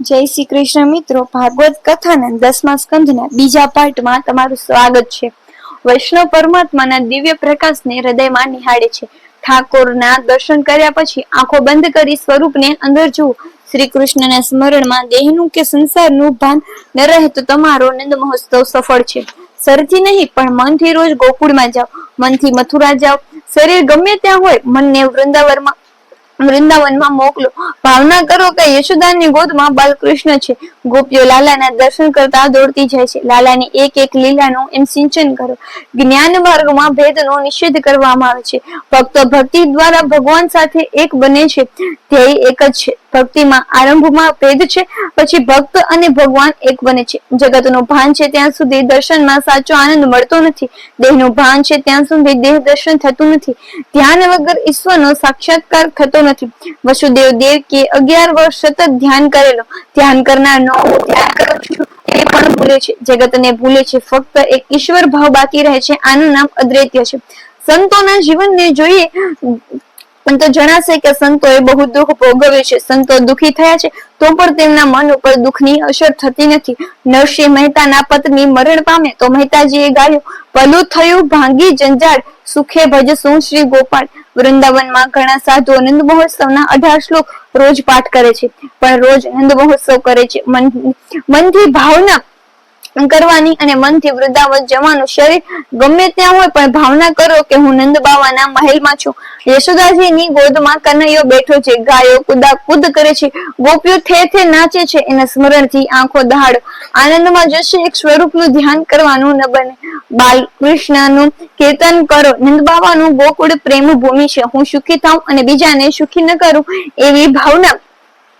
જય શ્રી કૃષ્ણ મિત્રો. ભાગવત કથાના દસમા સ્કંધના બીજા પાઠમાં તમારું સ્વાગત છે. વૈષ્ણવ પરમાત્માના દિવ્ય પ્રકાશને હૃદયમાં નિહાળે છે. ઠાકોરના દર્શન કર્યા પછી આંખો બંધ કરી સ્વરૂપને અંદર જુઓ. શ્રી કૃષ્ણના સ્મરણમાં દેહનું કે સંસારનું ભાન ન રહે તો તમારો નંદ મહોત્સવ સફળ છે. સરથી નહીં, પણ મનથી રોજ ગોકુળમાં જાઓ. મનથી મથુરા જાઓ. શરીર ગમે ત્યાં હોય, મનને વૃંદાવનમાં વૃંદાવનમાં મોકલો. ભાવના કરો કે યશોદાની ગોદમાં બાલકૃષ્ણ છે. ગોપીઓ લાલાના દર્શન કરતા દોડતી જાય છે. લાલાની એક એક લીલાનું એમ સિંચન કરો. જ્ઞાન માર્ગમાં ભેદનો નિષેધ કરવામાં આવે છે. ભક્ત ભક્તિ દ્વારા ભગવાન સાથે એક બને છે. ધ્યેય એક જ છે. ભક્તિમાં આરંભમાં ભેદ છે. પછી ભક્ત અને ભગવાન એક બને છે. જગતનું ભાન છે ત્યાં સુધી દર્શનમાં સાચો આનંદ મળતો નથી. દેહનું ભાન છે ત્યાં સુધી દેહ દર્શન થતું નથી. ધ્યાન વગર ઈશ્વરનો સાક્ષાત્કાર થતો નથી. વસુદેવ દેવ કે અગિયાર વર્ષ સતત ધ્યાન કરેલો. ધ્યાન કરનાર નો ધ્યાન કરું છું એ પણ ભૂલે છે. જગતને ભૂલે છે. ફક્ત એક ઈશ્વર ભાવ બાકી રહે છે. આનું નામ અદ્વૈત્ય છે. સંતોના જીવનને જોઈએ તો જણાશે કે સંતોએ બહુ દુઃખ ભોગવ્યું છે. સંતો દુઃખી થયા છે. તો પણ તેમના મન ઉપર દુઃખની અસર થતી નથી. નરસિંહ મહેતાના પત્ની મરણ પામે તો મહેતાજીએ ગાયું, ભલું થયું, ભાંગી, જંજાળ. સુખે ભજ શું શ્રી ગોપાલ? વૃંદાવનમાં ઘણા સાધુઓ નંદ મહોત્સવના અઢાર શ્લોક રોજ પાઠ કરે છે. પણ રોજ નંદ મહોત્સવ કરે છે. મન મનથી ભાવના કરવાની અને મનથી વૃદ્ધાવત જવાનું શરીર ગમે ત્યાં હોય પણ ભાવના કરો કે હું નંદ બાવાના મહેલમાં છું. યશોદાજીની ગોદમાં કનૈયો બેઠો છે. ગાયો કુદા કુદ કરે છે. ગોપીઓ થે થે નાચે છે. એના સ્મરણથી આંખો દહાડો. આનંદમાં જશે એક સ્વરૂપનું ધ્યાન કરવાનું ન બને. બાલ કૃષ્ણનું કીર્તન કરો. નંદ બાવાનું ગોકુળ પ્રેમ ભૂમિ છે. હું સુખી થાઉં અને બીજાને સુખી ન કરું એવી ભાવના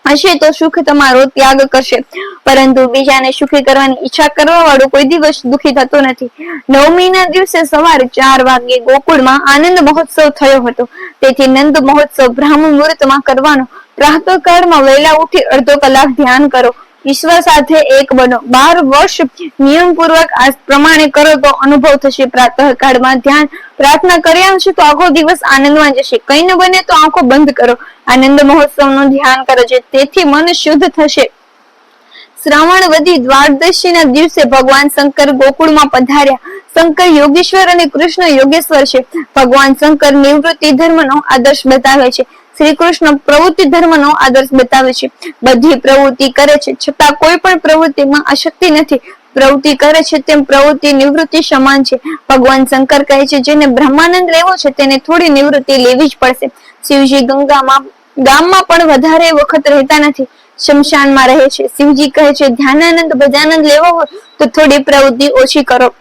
હશે તો સુખ તમારો ત્યાગ કરશે. પરંતુ બીજાને સુખી કરવાની ઈચ્છા કરવા વાળો કોઈ દિવસ દુખી થતો નથી. નવમીના દિવસે સવારે ચાર વાગે ગોકુળમાં આનંદ મહોત્સવ થયો હતો. તેથી નંદ મહોત્સવ બ્રાહ્મ મુહૂર્તમાં કરવાનો પ્રાતઃકાળમાં વહેલા ઉઠી અડધો કલાક ધ્યાન કરો. ઈશ્વર સાથે એક બનો. બાર વર્ષ નિયમ પૂર્વક આ પ્રમાણે કરો તો અનુભવ થશે. પ્રાતઃ કાળમાં ધ્યાન પ્રાર્થના કર્યા છે તો આખો દિવસ આનંદમાં જશે. કઈ ન બને તો આંખો બંધ કરો. આનંદ મહોત્સવનું ધ્યાન કરો છે તેથી મન શુદ્ધ થશે. શ્રવણ વધી દ્વાદશી ના દિવસે ભગવાન શંકર ગોકુળમાં પધાર્યા. શંકર યોગેશ્વર અને કૃષ્ણ યોગેશ્વર છે. ભગવાન શંકર નિવૃત્તિ ધર્મનો આદર્શ બતાવે છે. શ્રી કૃષ્ણ પ્રવૃત્તિ ધર્મનો આદર્શ બતાવે છે. બધી પ્રવૃત્તિ કરે છે, છતાં કોઈ પણ પ્રવૃત્તિમાં અશક્તિ નથી. પ્રવૃત્તિ કરે છે તેમ પ્રવૃત્તિ નિવૃત્તિ સમાન છે. ભગવાન શંકર કહે છે, જેને બ્રહ્માનંદ લેવો છે, તેને થોડી નિવૃત્તિ લેવી જ પડશે. શિવજી ગંગામાં, ગામમાં પણ વધારે વખત રહેતા નથી. શમશાનમાં રહે છે. શિવજી કહે છે, ધ્યાનાનંદ ભજાનંદ લેવો હોય, તો થોડી પ્રવૃત્તિ ઓછી કરો.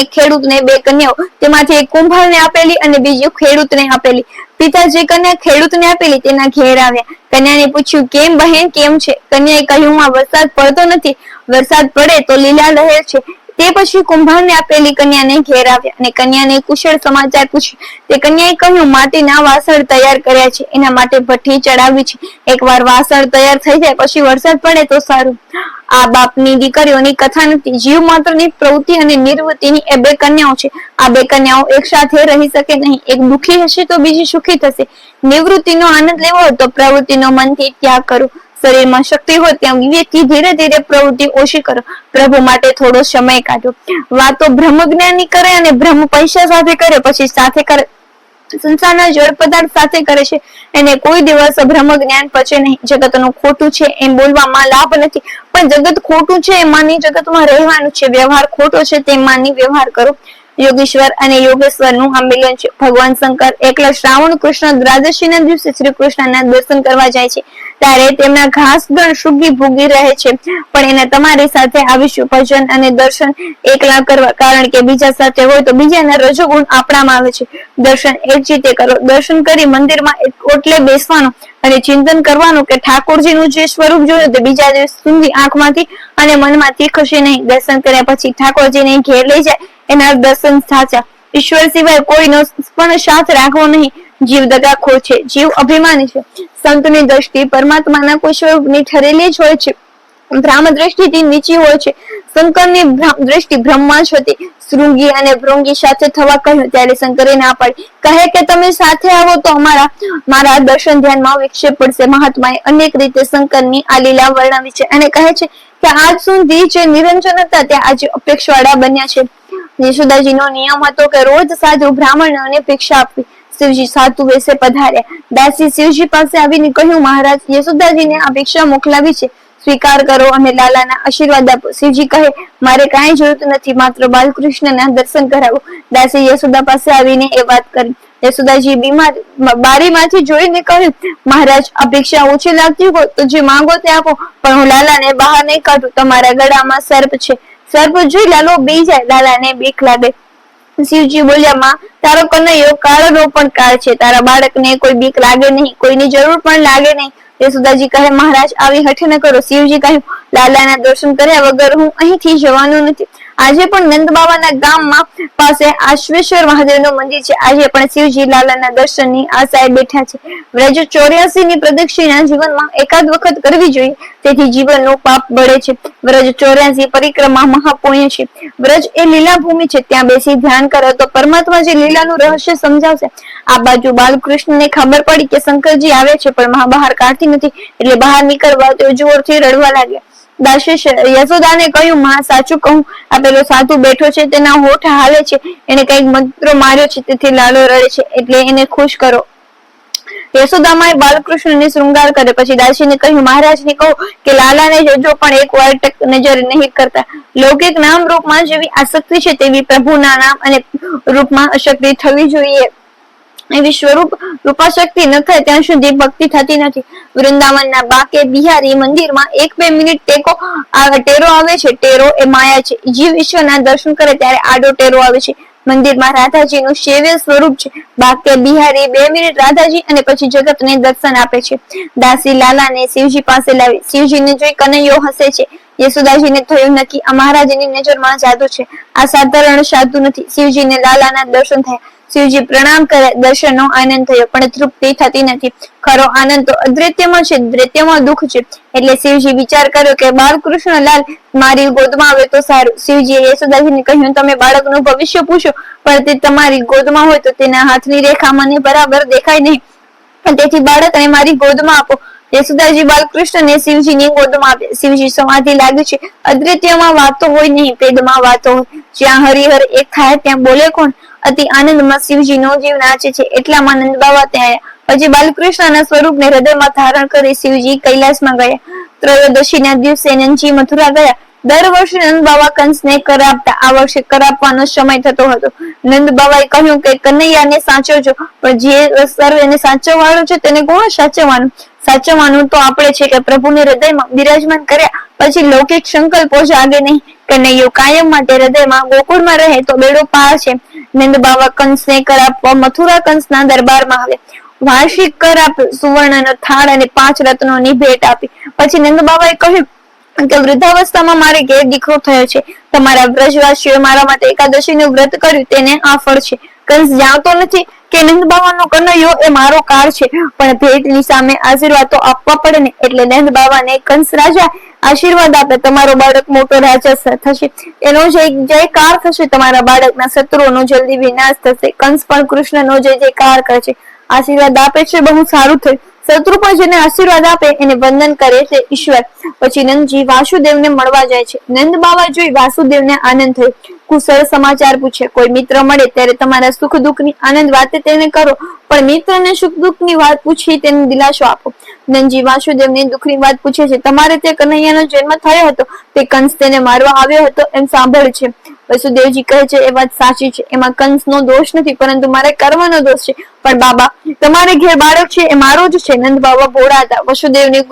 એક ખેડૂતને બે કન્યાઓ. તેમાંથી એક કુંભારને આપેલી અને બીજી ખેડૂતને આપેલી. પિતાજી કન્યા ખેડૂતને આપેલી તેના ઘેર આવ્યા. કન્યાને પૂછ્યું, કેમ બહેન, કેમ છે? કન્યાએ કહ્યું વરસાદ પડતો નથી. વરસાદ પડે તો લીલા લહેર છે. તે પછી કુંભારને આપેલી કન્યાને ઘેર આવ્યા અને કન્યાને કુશળ સમાચાર પૂછ્યું. તે કન્યાએ કહ્યું, માટીના વાસણ તૈયાર કર્યા છે. એના માટે ભઠ્ઠી ચડાવી છે. એકવાર વાસણ તૈયાર થઈ જાય પછી વરસાદ પડે તો સારું. આ બાપની દીકરીઓની કથા નથી. જીવ માત્રની પ્રવૃત્તિ અને નિવૃત્તિની એ બે કન્યાઓ છે. આ બે કન્યાઓ એક સાથે રહી શકે નહીં. એક દુખી હશે તો બીજી સુખી થશે. નિવૃત્તિનો આનંદ લેવો હોય તો પ્રવૃત્તિનો મનથી ત્યાગ કરો. શરીરમાં શક્તિ હોય ત્યાં વિવેકથી ધીરે ધીરે પ્રવૃત્તિ ઓછી કરો. પ્રભુ માટે થોડો સમય કાઢો. વાતો બ્રહ્મ જ્ઞાની કરે અને બ્રહ્મ પૈસા સાથે કરે, પછી સાથે કરે, સંસારના જળ પદાર્થ સાથે કરે છે. એને કોઈ દિવસ બ્રહ્મ જ્ઞાન પચે નહીં. જગતનું ખોટું છે એમ બોલવામાં લાભ નથી. પણ જગત ખોટું છે માની જગતમાં રહેવાનું છે. વ્યવહાર ખોટો છે તે માની વ્યવહાર કરો. યોગેશ્વર અને યોગેશ્વરનું આ મિલન છે. ભગવાન શંકર એકલા શ્રાવણ કૃષ્ણ દ્વાદશી ના દિવસે શ્રી કૃષ્ણના દર્શન કરવા જાય છે. ત્યારે તેમના ઘાસ ગણ સુગી ભૂગી રહે છે. પણ એને તમારી સાથે આવીશું. ભજન અને દર્શન એકલા કરવા. કારણ કે બીજા સાથે હોય તો બીજાના રજોગુણ આપણામાં આવે છે. દર્શન એક રીતે કરો. દર્શન કરી મંદિરમાં ઓટલે બેસવાનું અને ચિંતન કરવાનું કે ઠાકોરજીનું જે સ્વરૂપ જોયું તે બીજા દિવસ સુધી આંખમાંથી અને મનમાંથી ખસે નહીં. દર્શન કર્યા પછી ઠાકોરજીને ઘેર લઈ જાય. એના દર્શન સાચા. ઈશ્વર સિવાય કોઈનો પણ સાથ રાખવો નહીં. જીવ દગાખોર છે. જીવ અભિમાની છે. સંતની દ્રષ્ટિ પરમાત્માના કોઈ સ્વરૂપની ઠરેલી જ હોય છે. બ્રાહ્મ દ્રષ્ટિથી નીચી હોય છે. શંકરની દ્રષ્ટિ બ્રહ્મા હતી. શૃંગી અને ભૃંગી સાથે થવા કહ્યું ત્યારે શંકરે ના પાડી. કહે કે તમે સાથે આવો તો અમારા મારા દર્શન ધ્યાનમાં વિક્ષેપ પડશે. મહાત્માએ અનેક રીતે શંકરની આ લીલા વર્ણવી છે અને કહે છે કે આજ સુધી જે નિરંજન હતા તે આજે અપેક્ષવાળા બન્યા છે. યશોદાજીનો નિયમ હતો કે રોજ સાધુ બ્રાહ્મણોને ભિક્ષા આપવી. શિવજી સાધુ વેસે પધાર્યા. દાસી શિવજી પાસે આવીને કહ્યું, મહારાજ યશોદાજીને આ ભિક્ષા મોકલાવી છે. સ્વીકાર કરો અને લાલાના આશીર્વાદ આપો. શિવજી કહે, મારે કાંઈ જરૂરત નથી, માત્ર બાલકૃષ્ણના દર્શન કરાવો. દાસી યશોદા પાસે આવીને એ વાત કરી. યશોદાજી બીમાર, બારીમાંથી જોઈને કહ્યું, મહારાજ અપેક્ષા ઓછી લાગતી હોય તો જે માંગો તે આપો, પણ હું લાલાને બહાર નહીં કાઢું. તમારા ગળામાં સર્પ છે. સર્પ જોઈ લાલો બી જાય. લાલાને બીક લાગે. શિવજી બોલ્યા, માં, તારો કનૈયો કાળનો પણ કાળ છે. તારા બાળકને કોઈ બીક લાગે નહીં, કોઈની જરૂર પણ લાગે નહીં. યશોદાજી કહે, મહારાજ, આવી હઠ ન કરો. શિવજી કહ્યું લાલાના દર્શન કર્યા વગર હું અહીંથી જવાનું નથી. આજે પણ નંદ બાબાના ગામમાં પાસે આશ્વેશ્વર મહાદેવનું મંદિર છે. આજે પણ શિવજી લાલાના દર્શનની આશાએ બેઠા છે. વ્રજ ચોર્યાસી ની પ્રદક્ષિણા જીવનમાં એકાદ વખત કરવી જોઈએ, તેથી જીવનનું પાપ બળે છે. વ્રજ ચોર્યાસી પરિક્રમા મહાપુણ્ય છે. વ્રજ એ લીલા ભૂમિ છે. ત્યાં બેસી ધ્યાન કરો તો પરમાત્મા જે લીલાનું રહસ્ય સમજાવશે. આ બાજુ બાલકૃષ્ણને ખબર પડી કે શંકરજી આવે છે, પણ મહા બહાર કાઢતી નથી. એટલે બહાર નીકળવા તેઓ જોરથી રડવા લાગ્યા. દાશેશ યશોદાને કહ્યું, માં, સાચું કહું, આ પેલો સાધુ બેઠો છે, તેના હોઠ હાલે છે, એને કંઈક મંત્રો માર્યો છે, તેથી લાલો રડે છે, એટલે એને ખુશ કરો. યશોદામાએ બાલકૃષ્ણને શૃંગાર કરે પછી દાસીને કહ્યું, મહારાજને કહો કે લાલાને જોજો પણ એક વાર ટક નજર નહીં કરતા. લૌકિક નામ રૂપમાં જેવી આસક્તિ છે, તેવી પ્રભુના નામ અને રૂપમાં અશક્તિ થવી જોઈએ. એવી સ્વરૂપ રૂપાશક્તિ ન થાય ત્યાં સુધી ભક્તિ થતી નથી. વૃંદાવનના બાકે બિહારી મંદિરમાં એક બે મિનિટ ટેકો ટેરો આવે છે, ટેરો એ માયા છે. જીવ ઈશ્વરના દર્શન કરે ત્યારે આડો ટેરો આવે છે. મંદિરમાં રાધાજીનું શૈવ્ય સ્વરૂપ છે. બાકે બિહારી બે મિનિટ રાધાજી અને પછી જગતને દર્શન આપે છે. દાસી લાલાને શિવજી પાસે લાવી, શિવજીને જોઈ કનૈયો હસે છે. યશોદાજીને થયું નક્કી, આ મહારાજની નજરમાં જાદુ છે. આ સાધારણ સાધુ નથી. શિવજીને લાલાના દર્શન થયા. શિવજી પ્રણામ કરે, દર્શનનો આનંદ થયો, પણ તૃપ્તિ થતી નથી. ખરો આનંદ તો અદ્રૈત્યમાં છે દ્રૈત્યમાં દુઃખ છે. એટલે શિવજી વિચાર કર્યો કે બાલકૃષ્ણલાલ મારી ગોદમાં આવે તો સારું. શિવજીએ યશોદાજીને કહ્યું, તમે બાળકનું ભવિષ્ય પૂછો, પણ તે તમારી ગોદમાં હોય તો તેના હાથની રેખા મને બરાબર દેખાય નહીં. તેથી બાળકને મારી ગોદમાં આપો. યશોદાજી બાલકૃષ્ણને શિવજીની ગોદમાં આપે. શિવજી સમાધિ લાગે છે. અદ્વિતીયમાં વાતો હોય નહીં, પેદમાં વાતો હોય. જ્યાં હરિહર એક થાય, ત્યાં બોલે કોણ? અતિ આનંદમાં શિવજીનો જીવ નાચે છે. એટલામાં નંદ બાબા ત્યાં પછી બાલકૃષ્ણના સ્વરૂપને હૃદયમાં ધારણ કરી શિવજી કૈલાસમાં ગયા. ત્રયોદશીના દિવસે નંદજી મથુરા ગયા. દર વર્ષે નંદ બાબા કંસને કરાવતા, આ વર્ષે કરાવવાનો સમય થતો હતો. નંદ બાબાએ કહ્યું કે, કનૈયાને સાચવજો, પણ જે સર્વેને સાચવવાનું છે તેને કોણ સાચવવાનું? સાચવવાનું તો આપણે છે કે પ્રભુને હૃદયમાં બિરાજમાન કર્યા. પછી લૌકિક સંકલ્પો જાગે નહીં કનૈયો કાયમ માટે હૃદયમાં ગોકુળમાં રહે તો બેડો પાર છે. નંદ બાવા કંસને કર આપવા, મથુરા કંસના દરબારમાં આવે. વાર્ષિક કર આપ્યો સુવર્ણનો થાળ અને પાંચ રત્નોની ભેટ આપી. પછી નંદ બાબાએ કહ્યું કે વૃદ્ધાવસ્થામાં મારે ઘેર દીકરો થયો છે. તમારા વ્રજવાસીઓએ મારા માટે એકાદશીનું વ્રત કર્યું, તેને આ ફળ છે. કંસ જાણતો નથી કે નંદ બાવાનો કનૈયો એ મારો કાર છે. પણ ભેટની સામે આશીર્વાદ તો આપવા પડે ને એટલે નંદ બાવાને કંસ રાજા આશીર્વાદ આપે. તમારો બાળક મોટો રાજા થશે. એનો જય જયકાર થશે. તમારા બાળકના શત્રુઓનો જલ્દી વિનાશ થશે. કંસ પણ કૃષ્ણનો જય જયકાર કરે છે. આશીર્વાદ આપે છે. બહુ સારું થયું. શત્રુ જેને આશીર્વાદ આપે એને વંદન કરે છે ઈશ્વર. પછી નંદજી વાસુદેવને મળવા જાય છે. નંદ બાબા જોઈ વાસુદેવને આનંદ થયો. કુશળ સમાચાર પૂછે, કોઈ મિત્ર મળે ત્યારે તમારા સુખ દુઃખની આનંદ વાતે તેને કરો, પણ મિત્રને સુખ દુઃખની વાત પૂછી તેને દિલાસો આપો. નંદજી વાસુદેવને દુઃખની વાત પૂછે છે, તમારે તે કનૈયાનો જન્મ થયો હતો? તે કંસ તેને મારવા આવ્યો હતો? એમ સાંભળ છે. વસુદેવજી કહે છે, એ વાત સાચી છે. એમાં કંસનો દોષ નથી, પરંતુ મારે કર્મનો દોષ છે. પણ બાબા, તમારે ઘેર બાળક છે, એ મારો જ છે. નંદ બાબા ભોળા હતા. વસુદેવની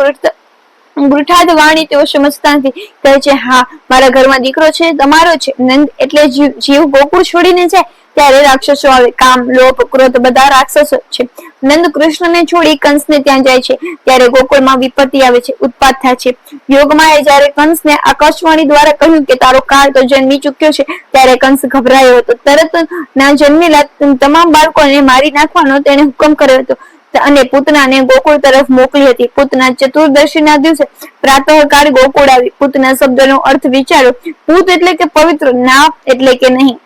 ગૃઠાદ વાણી તેઓ સમજતા નથી કહે છે, હા, મારા ઘરમાં દીકરો છે, તમારો છે. નંદ એટલે જીવ ગોકુળ છોડીને જાય ત્યારે રાક્ષસો આવે, કામ, લોભ, ક્રોધ બધા રાક્ષસો છે. નંદ કૃષ્ણને છોડી કંસને ત્યાં જાય છે. ત્યારે ગોકુળમાં વિપત્તિ આવે છે ઉત્પાદ થાય છે. યોગમાએ જ્યારે કંસને આકાશવાણી દ્વારા કહ્યું કે તારો કાળ તો જન્મી ચૂક્યો છે, ત્યારે કંસ ગભરાયો હતો. તરત ના જન્મેલા તમામ બાળકોને મારી નાખવાનો તેને હુકમ કર્યો હતો. અને પૂતનાને ગોકુળ તરફ મોકલી હતી. પૂતના ચતુર્દશીના દિવસે પ્રાતઃકાળ ગોકુળ આવી. પૂતના શબ્દનો અર્થ વિચારો પૂત એટલે કે પવિત્ર, ના એટલે કે નહીં.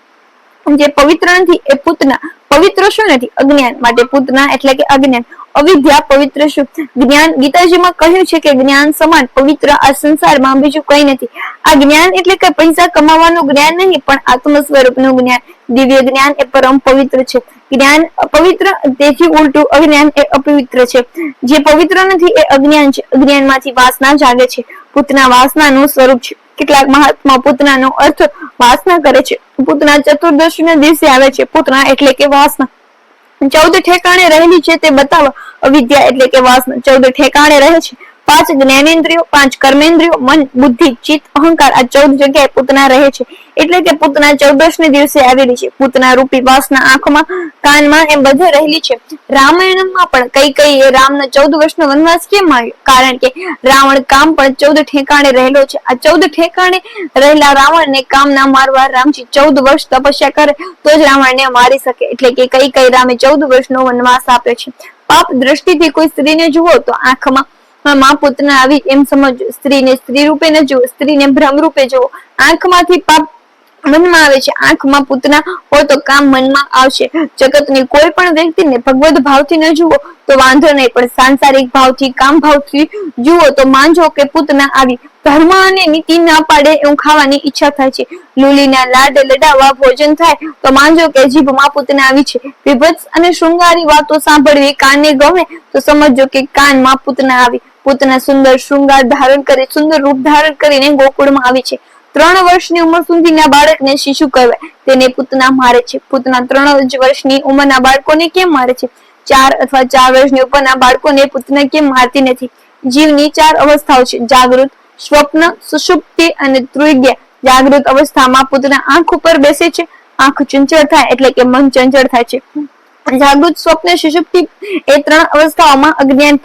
જે પવિત્ર નથી એ પૂતના પવિત્ર શું નથી? અજ્ઞાન માટે પૂતના એટલે કે અજ્ઞાન. અવિદ્યા પવિત્ર શું? જ્ઞાન ગીતાજીમાં કહ્યું છે કે જ્ઞાન સમાન, પવિત્ર આ સંસારમાં બીજું કઈ નથી. આ જ્ઞાન એટલે કે પૈસા કમાવાનું જ્ઞાન નહીં, પણ આત્મ સ્વરૂપનું જ્ઞાન. દિવ્ય જ્ઞાન એ પરમ પવિત્ર છે. જ્ઞાન પવિત્ર તેથી ઉલટું અજ્ઞાન એ અપવિત્ર છે. જે પવિત્ર નથી એ અજ્ઞાન છે. અજ્ઞાનમાંથી વાસના જાગે છે. પૂતના વાસનાનું સ્વરૂપ છે. કેટલાક મહાત્મા પૂતનાનો અર્થ વાસના કરે છે. પૂતના ચતુર્દશીના દિવસે આવે છે. પૂતના એટલે કે વાસના. ચૌદ ઠેકાણે રહેલી છે તે બતાવવા અવિદ્યા એટલે કે વાસના. ચૌદ ઠેકાણે રહે છે. પાંચ જ્ઞાનેન્દ્રિયો, પાંચ કર્મેન્દ્રિયો, મન, બુદ્ધિ, ચિત્ત, અહંકાર આ ચૌદ જગ્યાએ પૂતના રહે છે. એટલે કે પૂતના ચૌદશ ને દિવસે આવેલી છે. પૂતના રૂપી વાસના આંખમાં, કાનમાં એમ બધે રહેલી છે. રામાયણમાં પણ કઈ કઈ રામના ચૌદ વર્ષનો વનવાસ કેમ આવ્યો? કારણ કે રાવણ કામ પણ ચૌદ ઠેકાણે રહેલો છે. આ ચૌદ ઠેકાણે રહેલા રાવણને કામ ના મારવા રામજી ચૌદ વર્ષ તપસ્યા કરે, તો જ રાવણને મારી શકે. એટલે કે કઈ કઈ રામે ચૌદ વર્ષનો વનવાસ આપ્યો છે. પાપ દ્રષ્ટિથી કોઈ સ્ત્રીને જુઓ તો આંખમાં માં પૂતના આવી એમ સમજો સ્ત્રીને સ્ત્રી રૂપે ન જુઓ સ્ત્રીને ભ્રમ રૂપે જુઓ આંખમાંથી પાપ મનમાં આવે છે, આંખમાં પૂતના હોય તો કામ મનમાં આવશે. જગતની કોઈ પણ વ્યક્તિને ભગવદ ભાવથી ન જુઓ તો વાંધો નહીં, પણ સાંસારિક ભાવથી, કામ ભાવથી જુઓ તો માનજો કે પૂતના આવી ધર્મ અને નીતિ ના પાડે એવું ખાવાની ઈચ્છા થાય છે. લુલીના લાડ લડાવવા ભોજન થાય તો માંજો કે જીભમાં પૂતના આવી છે. વિભત્સ અને શૃંગારી વાતો સાંભળવી કાનને ગમે તો સમજો કે કાનમાં પૂતના આવી પૂતના સુંદર શૃંગાર ધારણ કરી, સુંદર રૂપ ધારણ કરીને ગોકુળમાં આવી છે. ત્રણ વર્ષની ઉંમર સુધીના બાળકને શિશુ કહેવાય. તેને પૂતના મારે છે. પૂતના ત્રણ વર્ષની ઉંમરના બાળકોને કેમ મારે છે? ચાર અથવા ચાર વર્ષની ઉપરના બાળકોને પૂતના કેમ મારતી નથી? જીવની ચાર અવસ્થાઓ છે. જાગૃત, સ્વપ્ન, સુષુપ્તિ અને ત્રુગ્ય જાગૃત અવસ્થામાં પૂતના આંખ ઉપર બેસે છે. આંખ ચંચળ થાય એટલે કે મન ચંચળ થાય છે. જાગૃત સ્વપ્ન સુષુપ્તિ એ ત્રણ અવસ્થાઓમાં અજ્ઞાન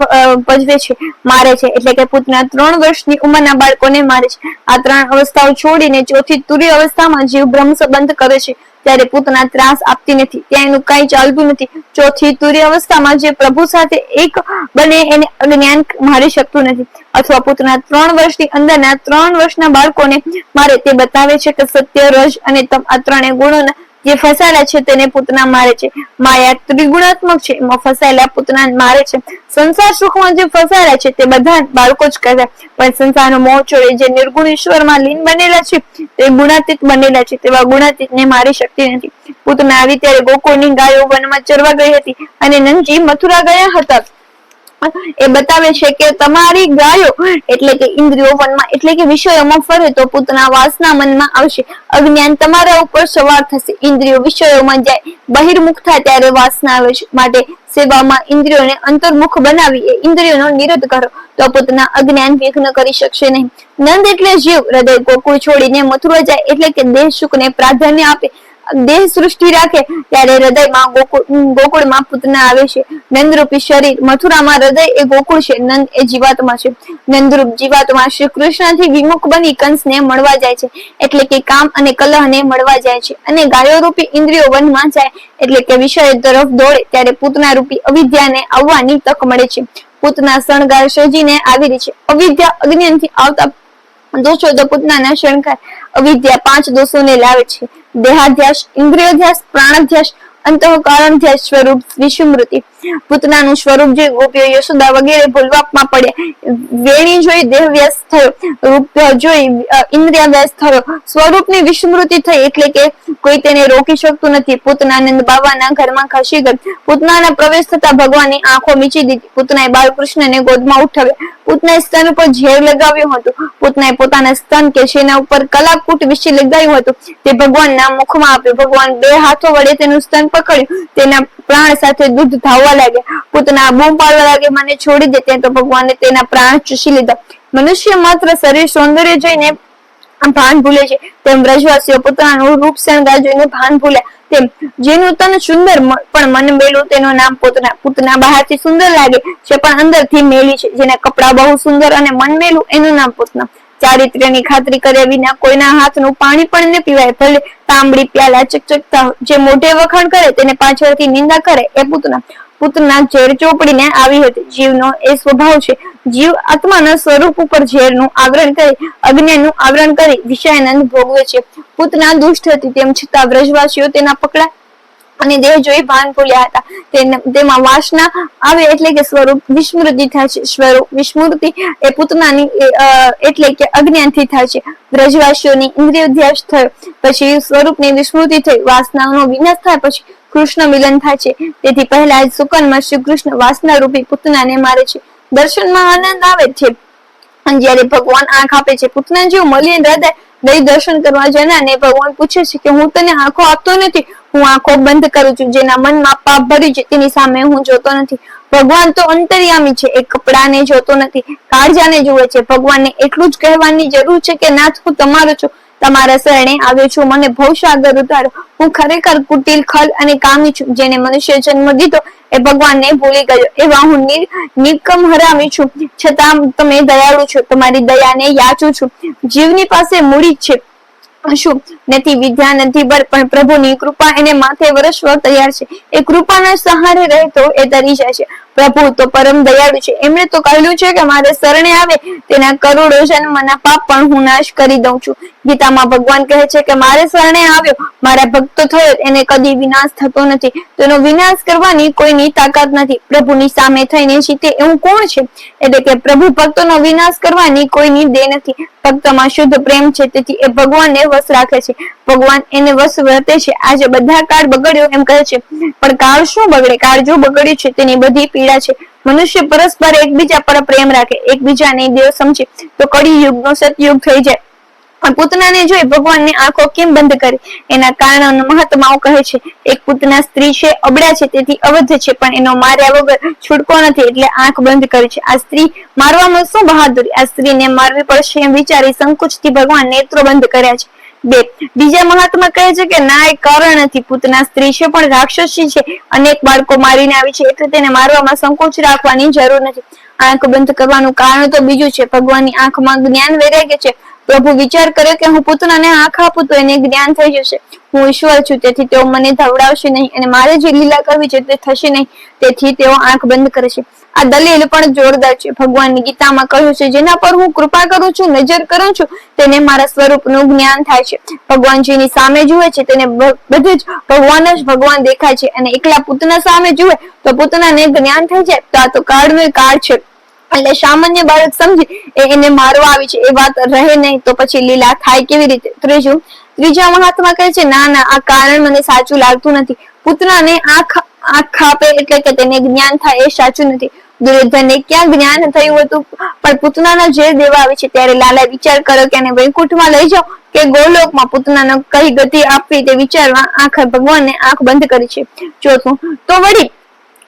ભજવે છે, મારે છે. એટલે કે પુત્રના ત્રણ વર્ષની ઉંમરના બાળકોને મારે છે. આ ત્રણ અવસ્થાઓ છોડીને ચોથી તુરી અવસ્થામાં જીવ બ્રહ્મ સંબંધ કરે છે. ત્યારે પોતાના ત્રાસ આપતી નથી. ત્યાં એનું કઈ ચાલતું નથી. ચોથી તુરી અવસ્થામાં જે પ્રભુ સાથે એક બને એને અજ્ઞાન મારી શકતું નથી. અથવા પોતાના ત્રણ વર્ષની અંદરના ત્રણ વર્ષના બાળકોને મારે તે બતાવે છે કે સત્ય, રજ અને આ ત્રણેય ગુણોના જે ફસાયેલા છે તેને પૂતના મારે છે. માયા ત્રિગુણાત્મક છે. એમાં ફસાયેલા પૂતના મારે છે. સંસાર સુખમાં જે ફસાયેલા છે તે બધા બાળકો જ કહેવાય. પણ સંસારનો મોહ છોડે જે નિર્ગુણ ઈશ્વરમાં લીન બનેલા છે, તે ગુણાતીત બનેલા છે. તેવા ગુણાતીતને મારી શકતી નથી. પૂતના આવી ત્યારે ગોકુળની ગાયો વનમાં ચરવા ગઈ હતી અને નંદજી મથુરા ગયા હતા. એ બતાવે છે કે તમારી ગાયો એટલે કે ઇન્દ્રિયો વનમાં, એટલે કે વિષયોમાં ફરે તો પૂતના વાસના મનમાં આવશે. અજ્ઞાન તમારા ઉપર સવાર થશે. ઇન્દ્રિયો વિષયોમાં જાય, બહિર્મુખ થાય ત્યારે વાસના આવે છે. માટે સેવામાં ઇન્દ્રિયોને અંતર્મુખ બનાવી, એ ઇન્દ્રિયોનો નિરોધ કરો. તો પોતાના અજ્ઞાન વિઘ્ન કરી શકશે નહીં. નંદ એટલે જીવ. હૃદય ગોકુળ છોડીને મથુરા જાય એટલે કે દેહ સુખને પ્રાધાન્ય આપે. દેહ સૃષ્ટિ રાખે ત્યારે હૃદયમાં ગોકુળ ગોકુળમાં પૂતના આવે છે. નંદરૂપી શરીર મથુરામાં હૃદય એ ગોકુળ છે. નંદ એ જીવાત્મા છે. નંદરૂપ જીવાત્મા શ્રી કૃષ્ણથી વિમુખ બની કંસને મળવા જાય છે. એટલે કે કામ અને કલહને મળવા જાય છે. અને ગાયો રૂપી ઇન્દ્રિયો વનમાં જાય એટલે કે વિષય તરફ દોડે ત્યારે પૂતના રૂપી અવિદ્યાને આવવાની તક મળે છે. પૂતના શણગાર સજીને આવી રહી છે. અવિદ્યા અજ્ઞાનથી આવતા દોષો તો પૂતનાના શણગાર. અવિદ્યા પાંચ દોષોને લાવે છે. દેહાધ્યાસ ઇન્દ્રિયોધ્યાસ પ્રાણાધ્યાસ અંતઃકરણ ધ્યાસ સ્વરૂપ વિષુમૃતિ, પૂતનાનું સ્વરૂપ જે ગોપીઓ યશોદા વગેરે ભૂલવાપમાં પડ્યા વેણી જોઈ દેહ વ્યસ્ત થયો, રૂપ જોઈ ઇન્દ્રિય વ્યસ્ત થયો. સ્વરૂપની વિસ્મૃતિ થઈ એટલે કે કોઈ તેને રોકી શકતું નથી. પૂતનાનંદ બાબાના ઘરમાં ખસી ગઈ પૂતનાના પ્રવેશ થતા ભગવાનની આંખો મીચી દીધી. પૂતનાએ બાળકૃષ્ણને ગોદમાં ઉઠાવ્યા. પૂતનાએ સ્તન ઉપર ઝેર લગાવ્યું હતું. પૂતનાએ પોતાના સ્તન કે જેના ઉપર કલાકૂટ વિશે લગાવ્યું હતું. તે ભગવાનના મુખમાં આપ્યું. ભગવાન બે હાથો વડે તેનું સ્તન પકડ્યું. તેના પ્રાણ સાથે દૂધ ધાવવા લાગ્યા. પૂતના બૂમ પાડવા લાગ્યા. મને છોડી દે ત્યાં તો ભગવાને તેના પ્રાણ ચૂસી લીધા. મનુષ્ય માત્ર શરીર સૌંદર્ય જોઈને ભાન ભૂલે છે. તેમ વ્રજવાસીઓ પોતાનું રૂપ શણગાર જોઈને ભાન ભૂલ્યા. તેમ જેનું તન સુંદર પણ મન મેલું તેનું નામ પોતના, પૂતના બહારથી સુંદર લાગે છે, પણ અંદરથી મેલી છે. જેના કપડા બહુ સુંદર અને મન મેલું એનું નામ પૂતના. ચારિત્ર્યની ખાતરી કર્યા વિના કોઈના હાથનું પાણી પણ ન પીવાય. ભલે તાંબડી, પ્યાલા, ચકચકતા જે મોઢે વખાણ કરે તેને પાછળથી નિંદા કરે એ પૂતના. પુત્રના ઝેર ચોપડીને આવી હતી. જીવનો એ સ્વભાવ છે. જીવ આત્માના સ્વરૂપ ઉપર ઝેરનું આવરણ કરી અજ્ઞાનનું આવરણ કરી વિષયાનંદ ભોગવે છે. પુતના દુષ્ટ હતી તેમ છતાં વ્રજવાસીઓ તેના પકડા અને દેહ જોઈ ભાન ભૂલ્યા હતા. તેમાં વાસના આવે એટલે કે સ્વરૂપ વિસ્મૃતિ થાય છે. સ્વરૂપ વિસ્મૃતિ એ પૂતનાની એટલે કે અજ્ઞાનથી થાય છે. બ્રજવાસીઓની ઇન્દ્રિયોધ્યાસ થયો. પછી સ્વરૂપની વિસ્મૃતિ થઈ. વાસનાનો વિનાશ થાય પછી કૃષ્ણ મિલન થાય છે. તેથી પહેલા જ સુકનમાં શ્રી કૃષ્ણ વાસના રૂપી પૂતનાને મારે છે. દર્શનમાં આનંદ આવે છે. જ્યારે ભગવાન આંખ આપે છે, પૂતના જેવું મળીએ હૃદય દઈ દર્શન કરવા જનારને ભગવાન પૂછે છે કે હું તને આંખો આપતો નથી, હું આંખો બંધ કરું છું, જેના મનમાં પાપ ભર્યું છે, તેની સામે હું જોતો નથી. ભગવાન તો અંતર્યામી છે, એ કપડાને જોતો નથી, કાળજાને જુએ છે. ભગવાનને એટલું જ કહેવાની જરૂર છે કે, નાથ, હું તમારો છું. તમારા શરણે આવ્યો છું. મને ભવસાગર ઉતારો. હું ખરેખર કુટિલ ખલ અને કામી છું. જેને મનુષ્ય જન્મ દીધો એ ભગવાનને ભૂલી ગયો. એવા હું નિકમ હરામી છું. છતાં તમે દયાળુ છો. તમારી દયાને યાચું છું. જીવની પાસે મૂડી છે. શું નથી, વિદ્યા નથી, બળ, પણ પ્રભુની કૃપા એને માથે વરસવા તૈયાર છે. એ કૃપાના સહારે રહેતો એ તરી જાય છે. પ્રભુ તો પરમ દયાળુ છે. એમણે તો કહેલું છે કે મારે શરણે આવે. તેના કરોડો જન્મના પાપ પણ હું નાશ કરી દઉં છું. ગીતામાં ભગવાન કહે છે કે મારે શરણે આવ્યો, મારા ભક્તો થયો, એને કદી વિનાશ થતો નથી. તેનો વિનાશ કરવાની કોઈની તાકાત નથી. પ્રભુની સામે થઈને જીતે એવું કોણ છે? એટલે કે પ્રભુ ભક્તોનો વિનાશ કરવાની કોઈની દે નથી. ભક્તમાં શુદ્ધ પ્રેમ છે, તેથી એ ભગવાનને વશ રાખે છે. ભગવાન એને વશ વર્તે છે. આજે બધા કાળ બગડ્યો એમ કહે છે. પણ કાળ શું બગડે? કાળ જો બગડ્યું છે, તેની બધી પીડા છે. મનુષ્ય પરસ્પર એકબીજા પર પ્રેમ રાખે, એકબીજાને દેવ સમજે. તો કળી યુગનો સતયુગ થઈ જાય. પણ પૂતનાને જોઈ ભગવાનની આંખો કેમ બંધ કરી? એના કારણોનું મહાત્માઓ કહે છે, એક પૂતના સ્ત્રી છે અબડા છે, તેથી અવધ છે, પણ એનો માર્યા વગર છૂટકો નથી, એટલે આંખ બંધ કરી છે. આ સ્ત્રી મારવામાં શું બહાદુરી? આ સ્ત્રીને મારવી પડશે એમ વિચારી સંકુચથી ભગવાન નેત્રો બંધ કર્યા છે. બે, બીજા મહાત્મા કહે છે કે, ના, એ કારણ નથી. પૂતના સ્ત્રી છે, પણ રાક્ષસી છે. અનેક બાળકો મારીને આવી છે, એટલે તેને મારવામાં સંકોચ રાખવાની જરૂર નથી. આંખ બંધ કરવાનું કારણ તો બીજું છે. ભગવાનની આંખમાં જ્ઞાન વૈરાગ્ય છે. પ્રભુ વિચાર કર્યો કે હું પુત્રને આંખ આપું તો એને જ્ઞાન થઈ જશે. હું ઈશ્વર છું, તેથી તેઓ મને ધવડાવશે નહીં અને મારે જે લીલા કરવી છે તે થશે નહીં, તેથી તેઓ આંખ બંધ કરે છે આ દલીલ પણ જોરદાર છે. ભગવાનની ગીતામાં કહ્યું છે, જેના પર હું કૃપા કરું છું, નજર કરું છું, તેને મારા સ્વરૂપનું જ્ઞાન થાય છે. ભગવાનજીની સામે જુએ છે, તેને બધું જ ભગવાન જ ભગવાન દેખાય છે અને એકલા પુત્રના સામે જુએ તો પુતનાને જ્ઞાન થઈ જાય. તો આ તો કાળનો કાળ છે. એટલે સામાન્ય બાળક સમજી એને મારવા આવી છે, એ વાત રહે નહીં તો પછી લીલા થાય કેવી રીતે? ત્રીજું, ત્રીજા મહાત્મા કહે છે, ના ના, આ કારણ મને સાચું લાગતું નથી. પુત્રને આંખ આંખ આપે એટલે કે તેને જ્ઞાન થાય એ સાચું નથી. દુર્યોધનને ક્યાં જ્ઞાન થયું હતું? પણ પૂતનાનો જે દેવા આવે છે ત્યારે લાલા વિચાર કર્યો કે એને વૈકુંઠમાં લઈ જાઓ કે ગોલોકમાં પૂતનાનો કઈ ગતિ આપવી તે વિચારવા આંખ ભગવાનને આંખ બંધ કરી છે. ચોથું, તો વળી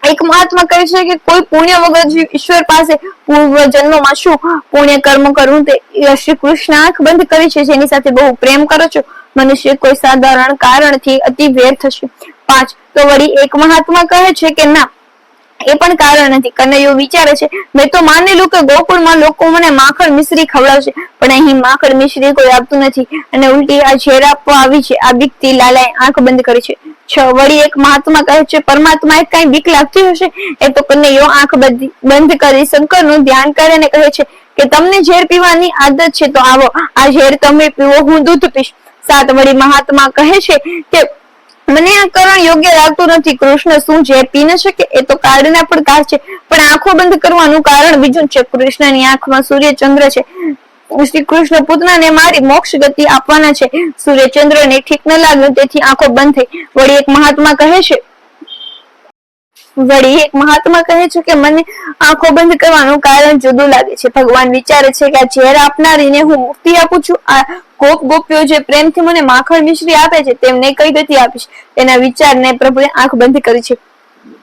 એક મહાત્મા કહે છે કે કોઈ પુણ્ય વગર ઈશ્વર પાસે પૂર્વ જન્મમાં શું? પુણ્ય કર્મ કરવું તે શ્રી કૃષ્ણ આંખ બંધ કરી છે, જેની સાથે બહુ પ્રેમ કરો છો. મનુષ્ય કોઈ સાધારણ કારણથી અતિ વ્યર્થ થશે પાંચ, તો વળી એક મહાત્મા કહે છે કે ના, એ પણ કારણ નથી. કનૈયો વિચારે છે, મેં તો માનેલું કે ગોકુળમાં લોકો મને માખણ મિશ્રી ખવડાવશે, પણ અહીં માખણ મિશ્રી કોઈ આપતું નથી. અને ઉલટી આ ઝેર આપવા આવી છે. આ બીકથી લાલાએ આંખ બંધ કરી છે. છ વળી એક મહાત્મા કહે છે પરમાત્મા એ કઈ બીક લાગતી હશે? એ તો કનૈયો આંખ બંધ કરી શંકરનું ધ્યાન કરે ને કહે છે કે તમને ઝેર પીવાની આદત છે તો આવો, આ ઝેર તમે પીવો, હું દૂધ પીશ. સાત વળી મહાત્મા કહે છે કે, મને આ કરણ યોગ્ય લાગતું નથી, કૃષ્ણ શું જે પી ન શકે? એ તો કાળના પડકાર છે, પણ આંખો બંધ કરવાનું કારણ બીજું છે, કૃષ્ણની આંખમાં સૂર્ય ચંદ્ર છે. શ્રી કૃષ્ણ પૂતનાને મારી મોક્ષ ગતિ આપવાના છે. સૂર્યચંદ્ર ને ઠીક ન લાગ્યું, તેથી આંખો બંધ થઈ. વળી એક મહાત્મા કહે છે, વળી એક મહાત્મા કહે છે કે મને આંખો બંધ કરવાનું કારણ જુદું લાગે છે. ભગવાન વિચારે છે કે આ ઝેર આપનારીને હું મુક્તિ આપું છું. આ ગોપ ગોપીઓ જે પ્રેમથી મને માખણ મિશ્રી આપે છે, તેમને કઈ ગતિ આપીશ? તેના વિચારને પ્રભુએ આંખ બંધ કરી છે.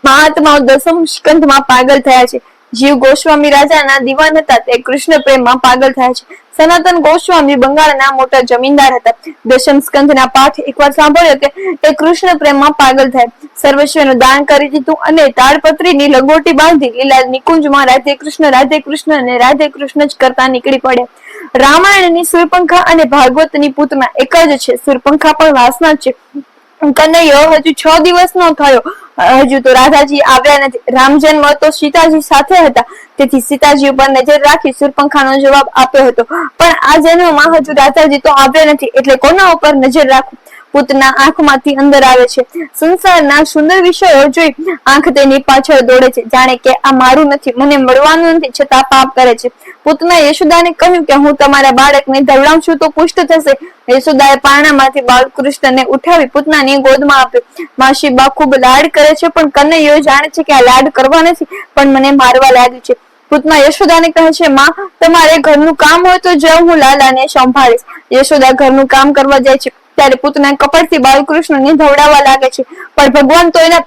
મહાત્માઓ દસમ સ્કંધમાં પાગલ થયા છે. જીવ ગોસ્વામી રાજાના દિવાન હતા તે કૃષ્ણ પ્રેમમાં પાગલ થયા છે. સનાતન ગોસ્વામી બંગાળના મોટા જમીનદાર હતા. દશમ સ્કંધના પાઠ એકવાર સાંભળ્યો કે તે કૃષ્ણ પ્રેમમાં પાગલ થયા. સર્વસ્વનું દાન કરી દીધું અને તાડપત્રીની લંગોટી બાંધી લીલા નિકુંજમાં રાધે કૃષ્ણ રાધે કૃષ્ણ અને રાધે કૃષ્ણ જ કરતા નીકળી પડ્યા. રામાયણની સુરપંખા અને ભાગવતની પૂતના એક જ છે. સુરપંખા પણ વાસના છે. કનૈયો, હજુ છ દિવસ નો થયો. હજુ તો રાધાજી આવ્યા નથી. રામ જન્મ તો સીતાજી સાથે હતા. તેથી સીતાજી ઉપર નજર રાખી સુરપંખાનો જવાબ આપ્યો હતો. પણ આ જન્મમાં હજુ રાધાજી તો આવ્યા નથી. એટલે કોના ઉપર નજર રાખું? પુતના આંખમાંથી અંદર આવે છે. સંસારના સુંદર વિષયો જોઈ આંખ તેની પાછળ દોડે છે. જાણે કે આ મારું નથી, મને મળવાનું નથી, છતાં પાપ કરે છે. પુતના યશોદાને કહ્યું કે હું તમારા બાળકને ધવડાવશું તો પુષ્ટ થશે. યશોદાએ પારણામાંથી બાળકૃષ્ણને ઉઠાવી પુતનાની ગોદમાં આપ્યો. માસી બા ખૂબ લાડ કરે છે, પણ કનૈયો જાણે છે કે આ લાડ કરવા નથી, પણ મને મારવા લાગ્યું છે. પુતના યશોદાને કહે છે, માં, તમારે ઘરનું કામ હોય તો જાઉં હું લાલાને સંભાળીશ. યશોદા ઘરનું કામ કરવા જાય છે. ત્યારે પુતના કપડથી બાલકૃષ્ણને ધવડાવવા લાગે છે. પણ ભગવાન તો એના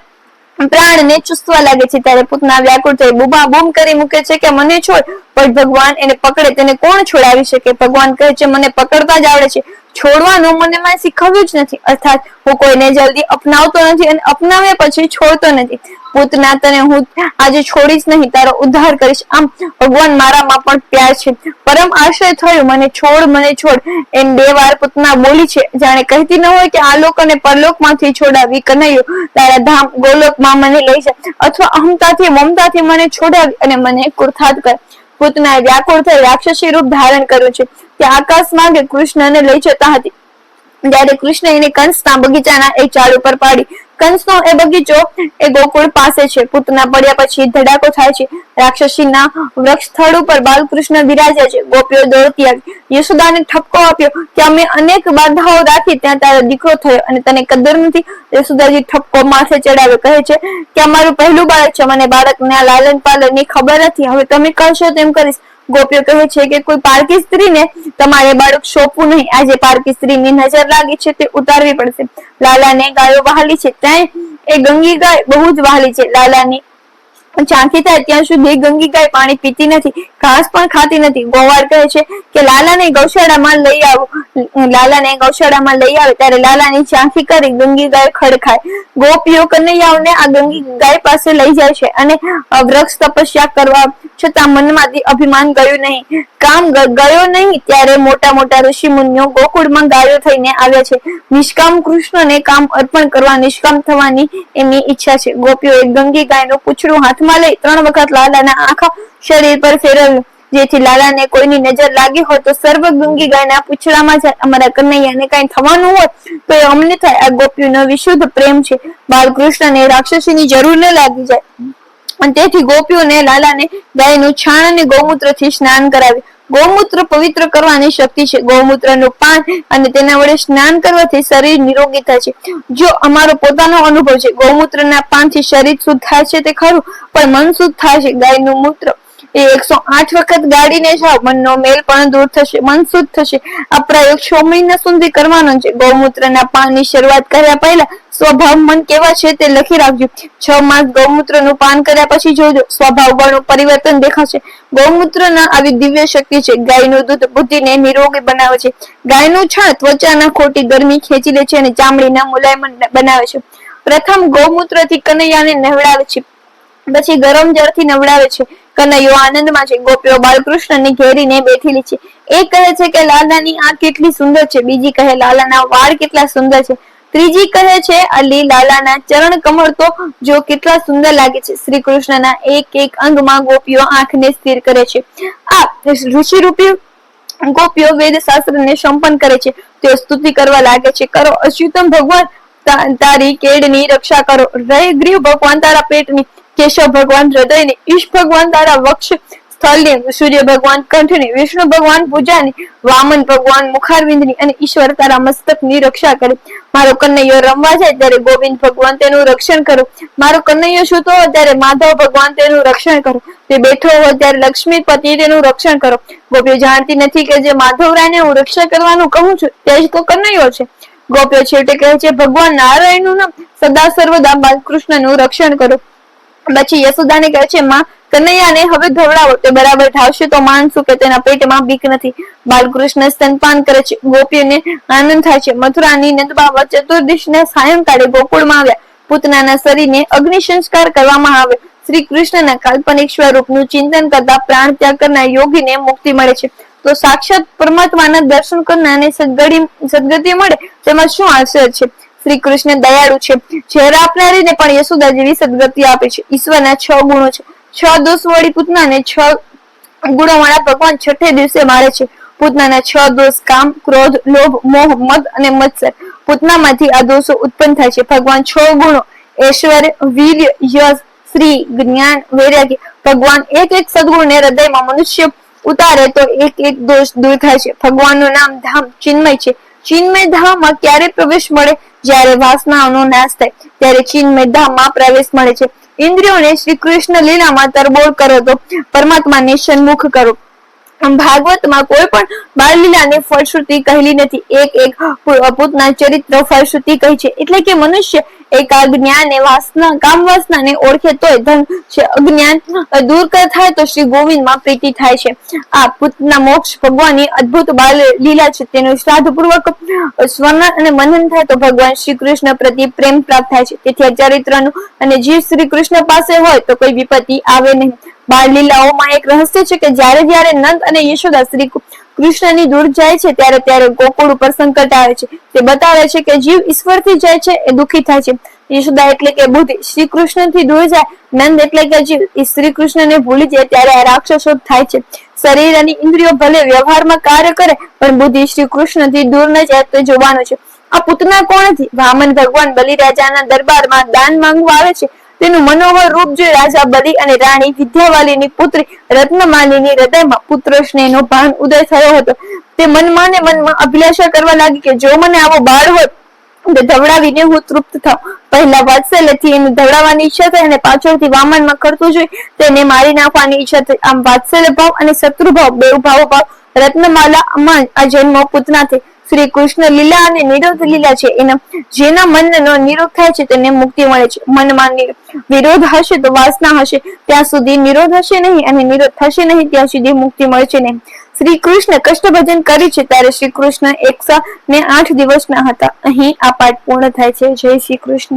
પ્રાણને ચૂસવા લાગે છે. ત્યારે પુતના વ્યાકુળ થઈ બુબા બૂમ કરી મૂકે છે કે મને છોડ, પણ ભગવાન એને પકડે, તેને કોણ છોડાવી શકે? ભગવાન કહે છે, મને પકડતા જ આવડે છે. છોડવાનું મને મને શીખવ્યું જ નથી. અર્થાત, હું કોઈને જલ્દી અપનાવતો નથી અને અપનાવ્યા પછી છોડતો નથી. પૂતના તને હું આજે છોડીશ નહીં, તારો ઉદ્ધાર કરીશ. આમ, ભગવાન મારામાં પણ પ્યાર છે. પરમ આશ્રય થયો, મને છોડ મને છોડ. એમ બે વાર પૂતના બોલી છે. જાણે કહેતી ન હોય કે આ લોક અને પરલોકમાંથી છોડાવી કનૈયો. તારા ધામ ગોલોકમાં મને લઈ જાય અથવા અહમતાથી મમતાથી મને છોડાવી અને મને કુર્થાત કર. પૂતનાએ વ્યાકુળ થઈ રાક્ષસી રૂપ ધારણ કર્યું છે. તે આકાશ કે કૃષ્ણને લઈ જતા હતી. ત્યારે કૃષ્ણ એને કંસના બગીચાના એક ઝાડ ઉપર પાડી કંસનો એ બગીચો એ ગોકુળ પાસે છે. પૂતના પડ્યા પછી ધડાકો થાય છે. રાક્ષસીના વૃક્ષ સ્થળ ઉપર બાલકૃષ્ણ બિરાજ્યા છે. ગોપીઓ દોડતી આવી. યશોદાને ઠપકો આપ્યો. કે અમે અનેક બાધાઓ રાખી. ત્યાં તારો દીકરો થયો અને તને કદર નથી યશોદાજી ઠપકો માથે ચડાવે કહે છે કે અમારું પહેલું બાળક છે. મને બાળકના લાલન પાલનની ખબર નથી. હવે તમે કહેશો તેમ કરીશ. ગોપીઓ કહે છે કે કોઈ પારકી સ્ત્રીને તમારે બાળક સોંપવું નહીં. આજે પારકી સ્ત્રીની નજર લાગી છે, તે ઉતારવી પડશે. લાલાને ગાયો વહાલી છે ત્યાં એ ગંગી ગાય બહુ જ વહાલી છે. લાલાની થાય ત્યાં સુધી ગંગી ગાય પાણી પીતી નથી, ઘાસ પણ ખાતી નથી. ગોવાળ કહે છે કે લાલાને ગૌશાળામાં લઈ આવો. લાલાને ગૌશાળામાં લઈ આવે ત્યારે લાલાની ઝાંખી કરી ગંગી ગાય ખડખાય. ગોપીઓ કનૈયાઓને આ ગંગી ગાય પાસે લઈ જાય છે અને વૃક્ષ તપસ્યા કરવા છતાં મનમાંથી અભિમાન ગયું નહીં. કામ ગયો નહીં ત્યારે મોટા મોટા ઋષિ મુનિઓ ગોકુળમાં ગાયો થઈને આવ્યા છે. નિષ્કામ કૃષ્ણને કામ અર્પણ કરવા નિષ્કામ થવાની એમની ઈચ્છા છે. ગોપીઓ એક ગંગી ગાયનું પૂછડું હાથમાં લઈ ત્રણ વખત લાલાના આખા શરીર પર ફેરવ્યું. જેથી લાલાને કોઈની નજર લાગી હોય તો સર્વ ગંગી ગાયના પૂછડામાં જાય. અમારા કનૈયાને કઈ થવાનું હોય તો એ અમને થાય. આ ગોપીઓનો વિશુદ્ધ પ્રેમ છે. બાલકૃષ્ણને રાક્ષસીની જરૂર ન લાગી જાય. અને તેથી ગોપીઓને લાલાને ગાયનું છાણ અને ગૌમૂત્રથી સ્નાન કરાવે ગૌમૂત્ર પવિત્ર કરવાની શક્તિ છે. ગૌમૂત્રનું પાન અને તેના વડે સ્નાન કરવાથી શરીર નિરોગી થાય છે. જો અમારો પોતાનો અનુભવ છે, ગૌમૂત્રના પાનથી શરીર શુદ્ધ થાય છે તે ખરું, પણ મન શુદ્ધ થાય છે. ગાયનું મૂત્ર એ એકસો આઠ વખત ગાડીને જાઓ, મનનો મેલ પણ દૂર થશે, મન શુદ્ધ થશે. આ પ્રયોગ છ મહિના સુધી કરવાનો છે. ગૌમૂત્રના પાનની શરૂઆત કર્યા પહેલા સ્વભાવ મન કેવા છે તે લખી રાખજો. છ માસ ગૌમૂત્રનું પાન કર્યા પછી જોજો. સ્વભાવ ગણું પરિવર્તન દેખાશે. ગૌમૂત્રના આવી દિવ્ય શક્તિ છે. ગાયનું દૂધ બુદ્ધિને નિરોગી બનાવે છે. ગાયનું છાણ ત્વચાના ખોટી ગરમી ખેંચી લે છે અને ચામડીના મુલાયમ બનાવે છે. પ્રથમ ગૌમૂત્રથી કનૈયાને નવડાવે છે. પછી ગરમ જળથી નવડાવે છે. કનૈયો આનંદમાં છે. ગોપીઓ બાલકૃષ્ણને ઘેરીને બેઠેલી છે. એક કહે છે કે, લાલાની આ કેટલી સુંદર છે. બીજી કહે, લાલાના વાળ કેટલા સુંદર છે. ત્રીજી કહે છે, અલી, લાલાના ચરણ કમળ તો જો કેટલા સુંદર લાગે છે. શ્રી કૃષ્ણના એક એક અંગમાં ગોપીઓ આંખને સ્થિર કરે છે. આ ઋષિ રૂપી ગોપીઓ વેદ શાસ્ત્રને સંપન્ન કરે છે. તેઓ સ્તુતિ કરવા લાગે છે. કરો, અચ્યુતમ ભગવાન તારી કેડની રક્ષા કરો. રહે ગ્રીવ ભગવાન તારા પેટની. કેશવ ભગવાન હૃદયની ઈશ ભગવાન તારા વક્ષ સ્થળની સૂર્ય ભગવાન કંઠની વિષ્ણુ ભગવાન પૂજાની વામન ભગવાન મુખારવિંદની અને ઈશ્વર તારા મસ્તકની રક્ષા કરે. મારો કનૈયો રમવા જાય ત્યારે ગોવિંદ ભગવાન તેનું રક્ષણ કરો. મારો કન્નૈયો સૂતો હોય ત્યારે માધવ ભગવાન તેનું રક્ષણ કરો. તે બેઠો હોય ત્યારે લક્ષ્મી પતિ તેનું રક્ષણ કરો. ગોપીઓ જાણતી નથી કે જે માધવરાયને હું રક્ષા કરવાનું કહું છું, તે જ તો કનૈયો છે. ગોપીઓ છેવટે કહે છે, ભગવાન નારાયણનું નામ સદા સર્વદા બાલકૃષ્ણનું રક્ષણ કરો. પછી યશોદાને કહે છે, માં, કનૈયાને હવે ધવડાવો. તે બરાબર ઠાવશે તો માનશું કે તેના પેટમાં બીક નથી. બાલકૃષ્ણ સ્તનપાન કરે છે. ગોપીઓને આનંદ થાય છે. મથુરાની નંદબાબા ચતુર્દશના સાયંકાળે ગોકુળમાં આવ્યા. પૂતનાના શરીરને અગ્નિ સંસ્કાર કરવામાં આવે. શ્રી કૃષ્ણના કાલ્પનિક સ્વરૂપનું ચિંતન કરતા પ્રાણ ત્યાગ કરનાર યોગીને મુક્તિ મળે છે. તો સાક્ષાત પરમાત્માના દર્શન કરનારને સદગતિ મળે? તેમાં શું આશ્ચર્ય છે? શ્રી કૃષ્ણ દયાળુ છે. ઝેર આપનારીને પણ યશોદા જેવી સદગતિ આપે છે. ઈશ્વરના છ ગુણો છે. છ દોષ વાળી પૂતનાને છ ગુણો વાળા ભગવાન છઠ્ઠે દિવસે મારે છે. પૂતનાના છ દોષ કામ, ક્રોધ, લોભ, મોહ, મદ અને મત્સર. પૂતનામાંથી આ દોષો ઉત્પન્ન થાય છે. ભગવાન છ ગુણો. ઐશ્વર્ય વીર્ય યશ, શ્રી, જ્ઞાન, વૈરાગ્ય. ભગવાન એક એક સદગુણને હૃદયમાં મનુષ્ય ઉતારે તો એક એક દોષ દૂર થાય છે. ભગવાનનું નામ ધામ ચિન્મય છે. ચિન્મય ધામમાં ક્યારે પ્રવેશ મળે? જ્યારે વાસનાઓનો નાશ થાય, ત્યારે ચિન્મય ધામમાં પ્રવેશ મળે છે. ઇન્દ્રિયોને શ્રી કૃષ્ણ લીલામાં તરબોળ કરો તો પરમાત્માને સન્મુખ કરો. ભાગવતમાં કોઈ પણ બાળલીલાને ફળશ્રુતિ કહેલી નથી. એક એક પૂતના ચરિત્ર ફળશ્રુતિ કહી છે. એટલે કે મનુષ્ય એક આ જ્ઞાન વાસના, કામ વાસનાને ઓળખે તોય ધન છે. અજ્ઞાન દૂર થાય તો શ્રી ગોવિંદમાં પ્રીતિ થાય છે. આ પૂતના મોક્ષ ભગવાનની અદ્ભુત બાલ લીલા છે. તેનું શ્રાદ્ધપૂર્વક સ્વર્ણ અને મનન થાય તો ભગવાન શ્રી કૃષ્ણ પ્રતિ પ્રેમ પ્રાપ્ત થાય છે. તેથી આ ચરિત્રનું અને જીવ શ્રી કૃષ્ણ પાસે હોય તો કોઈ વિપત્તિ આવે નહીં. બાળ લીલાઓમાં એક રહસ્ય છે કે જ્યારે જ્યારે નંદ અને યશોદા શ્રી કૃષ્ણની દૂર જાય છે, ત્યારે ત્યારે ગોકુળ ઉપર સંકટ આવે છે. તે બતાવે છે કે જીવ ઈશ્વરથી જાય છે, એ દુખી થાય છે. યશોદા એટલે કે બુદ્ધિ. શ્રી કૃષ્ણથી દૂર જાય, નંદ એટલે કે જીવ. શ્રી કૃષ્ણને ભૂલી જાય, ત્યારે આ રાક્ષસો થાય છે. શરીર અને ઇન્દ્રિયો ભલે વ્યવહારમાં કાર્ય કરે, પણ બુદ્ધિ શ્રી કૃષ્ણથી દૂર ન જાય તે જોવાનું છે. આ પૂતના કોણથી? વામન ભગવાન બલિરાજાના દરબારમાં દાન માંગવા આવે છે. તેનું મનોહર રૂપ જોઈ રાજા બલિ અને રાણી વિદ્યાવાલીની પુત્રી રત્નમાલીની હૃદયમાં પુત્ર સ્નેહનો ભાન ઉદય થયો હતો. તે મનમાં ને મનમાં અભિલાષા કરવા લાગી કે જો મને આવો બાળ હોય તો ધવડાવીને હું તૃપ્ત થાવ પહેલા વાત્સલ્યથી એને ધવડાવવાની ઈચ્છા થઈ અને પાછળથી વામનમાં કરતું જોઈ તેને મારી નાખવાની ઈચ્છા થઈ. આમ વાત્સલ્ય ભાવ અને શત્રુ ભાવ બે ભાવ ભાવ રત્નમાલામાં આ જન્મ પૂતનાથી શ્રી કૃષ્ણ લીલા અને નિરોધ લીલા છે. એના જેના મનનો નિરોધ થાય છે તેને મુક્તિ મળે છે. મનમાં વિરોધ હશે તો વાસના હશે. ત્યાં સુધી નિરોધ હશે નહીં અને નિરોધ થશે નહીં ત્યાં સુધી મુક્તિ મળશે નહીં. શ્રી કૃષ્ણ કષ્ટ ભજન કરે છે ત્યારે શ્રી કૃષ્ણ એકસો ને આઠ દિવસના હતા. અહીં આ પાઠ પૂર્ણ થાય છે. જય શ્રી કૃષ્ણ